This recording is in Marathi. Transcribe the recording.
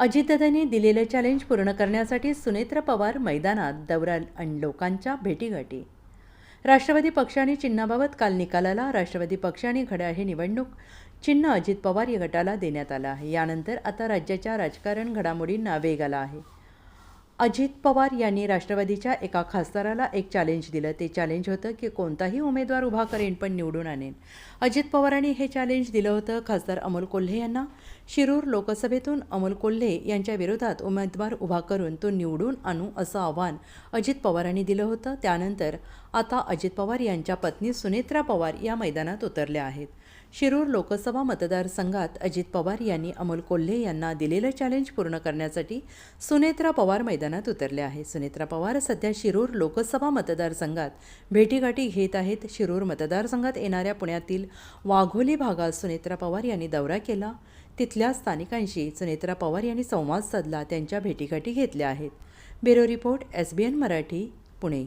अजितदादांनी दिलेलं चॅलेंज पूर्ण करण्यासाठी सुनेत्र पवार मैदानात दौरा आणि लोकांच्या भेटीगाठी. राष्ट्रवादी पक्षाने चिन्हाबाबत काल निकालाला राष्ट्रवादी पक्ष आणि घड्याळ हे निवडणूक चिन्ह अजित पवार या गटाला देण्यात आलं आहे. यानंतर आता राज्याच्या राजकारण घडामोडींना वेग आला आहे. अजित पवार यांनी राष्ट्रवादीच्या एका खासदाराला एक चॅलेंज दिलं. ते चॅलेंज होतं की कोणताही उमेदवार उभा करेन पण निवडून आणेन. अजित पवारांनी हे चॅलेंज दिलं होतं खासदार अमोल कोल्हे यांना. शिरूर लोकसभेतून अमोल कोल्हे यांच्या विरोधात उमेदवार उभा करून तो निवडून आणू असं आव्हान अजित पवारांनी दिलं होतं. त्यानंतर आता अजित पवार यांच्या पत्नी सुनेत्रा पवार या मैदानात उतरल्या आहेत. शिरूर लोकसभा मतदारसंघात अजित पवार यांनी अमोल कोल्हे यांना दिलेलं चॅलेंज पूर्ण करण्यासाठी सुनेत्रा पवार मैदानात उतरले आहे सुनेत्रा पवार सध्या शिरूर लोकसभा मतदारसंघात भेटीगाठी घेत आहेत. शिरूर मतदारसंघात येणाऱ्या पुण्यातील वाघोली भागात सुनेत्रा पवार यांनी दौरा केला. तिथल्या स्थानिकांशी सुनेत्रा पवार यांनी संवाद साधला. त्यांच्या भेटीगाठी घेतल्या आहेत. Bureau report S B N Marathi Pune.